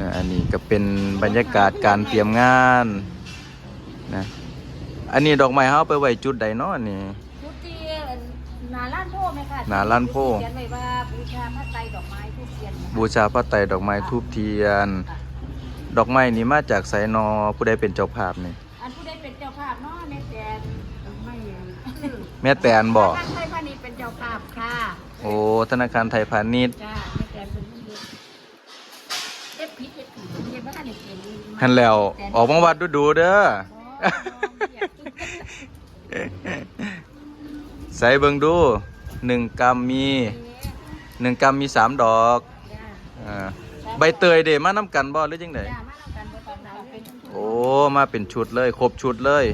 นะอันนี้ก็เป็นบรรยากาศการเตรียมงานนะอันนี้ดอกไม้เฮาไปไว้จุดใดเนาะนี่ทุกทีหนาล้านโพไหมคะหน้าลานโพเขียนไว้ว่าบูชาพระไตรดอกไม้ทูบเทียนนะคะบูชาพระไตรดอกไม้ทูบเทียน ดอกไม้นี่มาจากไสนอผู้ใดเป็นเจ้าภาพนี่อันผู้ได้เป็นเจ้าภาพเนาะแม่แตนไม่แม่แตนบอกท่านไทยพาณิชย์เป็นเจ้าภาพค่ะ โอ้ธนาคารไทยพาณิชย์จ้าแม่แตนเป็นผู้ เฮ็ดเอฟพิษเอฟพิษเฮ็ดว่าท่านเห็นหันแล้ว ออกมาวัดดูๆเด้อ ใส่เบิ่งดูหนึ่งกรัมมีหนึ่งกรัมมีสามดอกอ่าใบเตยเดมาน้ำกันบ่หรือจังไดจ้ามาเอากันบ่ตอนเราเป็นจ้าโอ้ มาเป็นชุดเลย ครบชุดเลย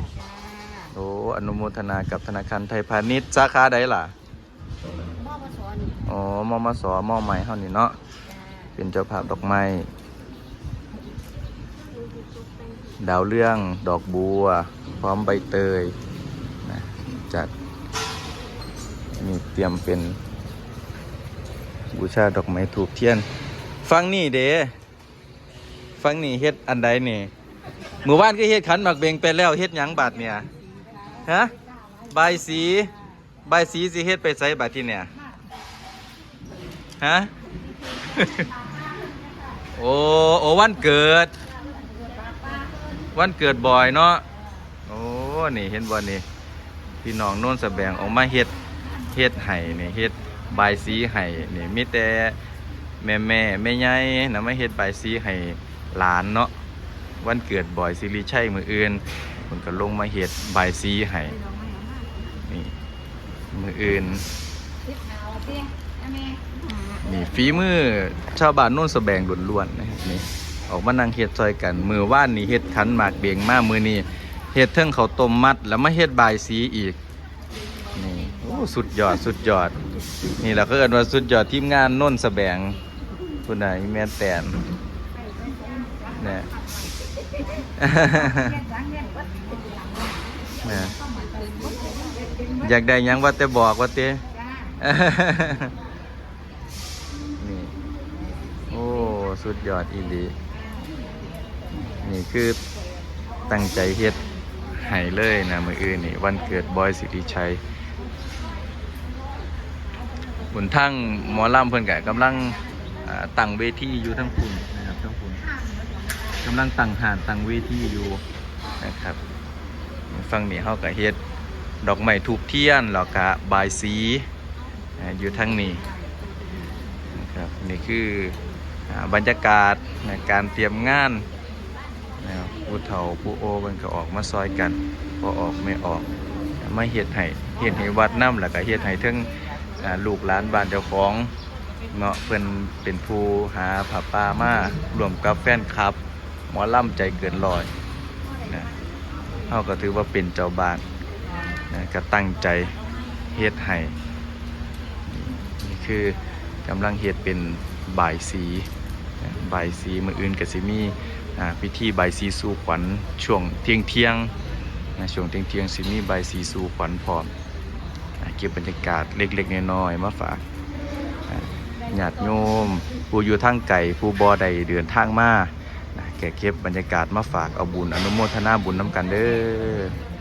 โอ้ อนุโมทนากับธนาคารไทยพาณิชย์สาขาใดล่ะ มอมาสอนอ๋อมอมาสอมอใหม่เฮานี่เนาะ เป็นเจ้าภาพดอกไม้ ดาวเรื่องดอกบัว พร้อมใบเตยนะจัดนี่เตรียมเป็นบูชาดอกไม้ถูกเทียน ฟังนี่เด้ฟังนี่เฮ็ดอันใดนี่หมู่บ้านก็เฮ็ดขันหมักเบงไปแล้วเฮ็ดหยังบาดเนี่ยฮะใบสีใบสีสิเฮ็ดไปใส่บาดที่เนี่ยฮะ โอ้โอ้วันเกิด วันเกิดบ่อยเนาะโอ้นี่เห็นบ่นี่พี่น้องโน่นสะแบงออกมาเฮ็ดเฮ็ดไห้นี่เฮ็ดบายสีไห้นี่มีแต่แม่แม่แม่ใหญ่นะมาเฮ็ดบายสีให้หลานเนาะวันเกิดบ่อยสิริชัยมืออื่นเพิ่นก็ลงมาเฮ็ดบายสีให้นี่มืออื่นทิศเอาเตี้ย นี่ฝีมือชาวบ้านโน่นสแบงล้วนๆนะครับนี่ออกมานั่งเฮ็ดซอยกัน มือว่านนี่เฮ็ดขันหมากเบียงมามือนี่เฮ็ดเทิงเขาต้มมัด แล้วมาเฮ็ดบายสีอีกนี่โอ้สุดยอดสุดยอด นี่เราก็เอินว่าสุดยอดทีมงานโน่นสแบงคุณนายแม่แตนเนี่ยอยากได้ยังว่าแต่บอกว่าเต้ สุดยอดอีหลีนี่คือตั้งใจเฮ็ดให้เลยนะมืออื่นนี่วันเกิดบอยสิริชัยบนทั้งหมอลำเพิ่นกะกำลังตั้งเวทีอยู่ทั้งคุณนะครับทั้งคุณกำลังตั้งหานตั้งเวทีอยู่นะครับฟังนี่เฮาก็เฮ็ดดอกไม้ทูบเทียนแล้วก็บายสีอยู่ทั้งนี้นะครับนี่คือ บรรยากาศในการเตรียมงานนะผู้เฒ่าผู้โอมันก็ออกมาซอยกันพอออกไม่ออกมาเฮ็ดให้เฮ็ดให้วัดน้ำแล้วก็เฮ็ดให้ทั้งลูกหลานบ้านเจ้าของเนาะเพิ่นเป็นผู้หาผ้าป่ามารวมกับแฟนคลับ หมอล่ำใจเกินร้อยนะเฮาก็ถือว่าเป็นเจ้าบ้านนะก็ตั้งใจเฮ็ดให้นี่คือกำลังเฮ็ดเป็นบ่ายสี นะบ่ายสีมืออื่นก็สิมีอ่าพิธีบ่ายสีสู่ขวัญช่วงเที่ยงเที่ยงช่วงเที่ยงเที่ยงๆสิมีบ่ายสีสู่ขวัญพร้อมเก็บบรรยากาศเล็กๆน้อยๆมาฝากอ่าญาติโยมผู้อยู่ทางไก่ผู้บ่ใดเดินทางมาแก่เก็บบรรยากาศมาฝากเอาบุญอนุโมทนาบุญน้ำกันเด้อ